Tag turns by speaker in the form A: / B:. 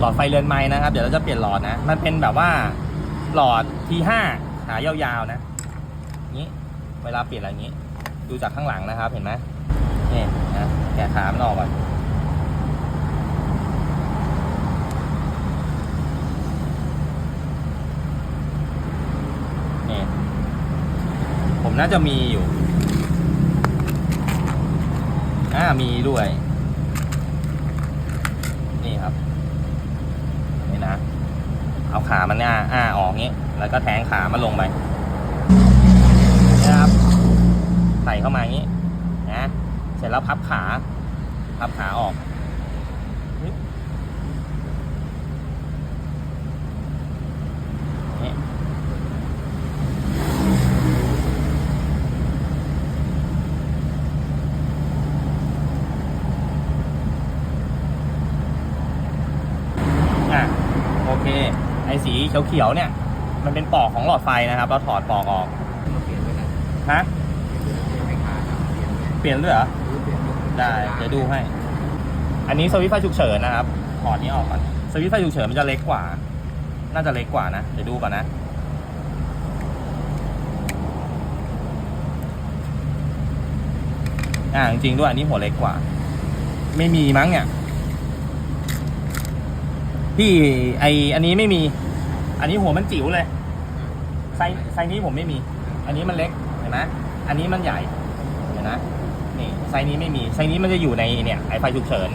A: หลอดไฟเรือนไม้นะครับ เดี๋ยวเราจะเปลี่ยนหลอดนะ มันเป็นแบบว่าหลอด T5 หายาวๆนะนี้เวลาเปลี่ยนอะไรอย่างนี้ ดูจากข้างหลังนะครับเห็นไหมนี่นะแกะขามันออกก่อนนี่ผมน่าจะมีอยู่อ่ามีด้วย นี่ครับ นี่นะ เอาขามันอ้าอ้าออกงี้ แล้วก็แทงขามันลงไปนะครับ ใส่เข้ามาอย่างนี้นะเสร็จแล้วพับขา พับขาออกนี่นี่อะโอเค ไอ้สีเขียวๆเนี่ย มันเป็นปอกของหลอดไฟนะครับ เราถอดปอกออก
B: มาเปลี่ยนด้วยนะ
A: ฮะ
B: เปลี่ยนให้ขาดเปลี่ยนเนี่ย
A: เปลี่ยนด้วยเหรอ
B: หรือเปลี่ยน
A: ได้เดี๋ยวดูให้ อันนี้สวิตช์ไฟฉุกเฉินนะครับถอดนี้ออกก่อนสวิตช์ไฟฉุกเฉินมันจะเล็กกว่า น่าจะเล็กกว่านะเดี๋ยวดูก่อนนะอ่าจริงๆด้วยอันนี้หัวเล็กกว่า ไม่มีมั้งเนี่ย พี่ไออันนี้ไม่มี อันนี้หัวมันจิ๋วเลยไซส์ไซส์นี้ผมไม่มี อันนี้มันเล็กเห็นไหมอันนี้มันใหญ่เห็นไหมนี่ไซส์นี้ไม่มีไซส์นี้มันจะอยู่ในเนี่ยไอไฟฉุกเฉิน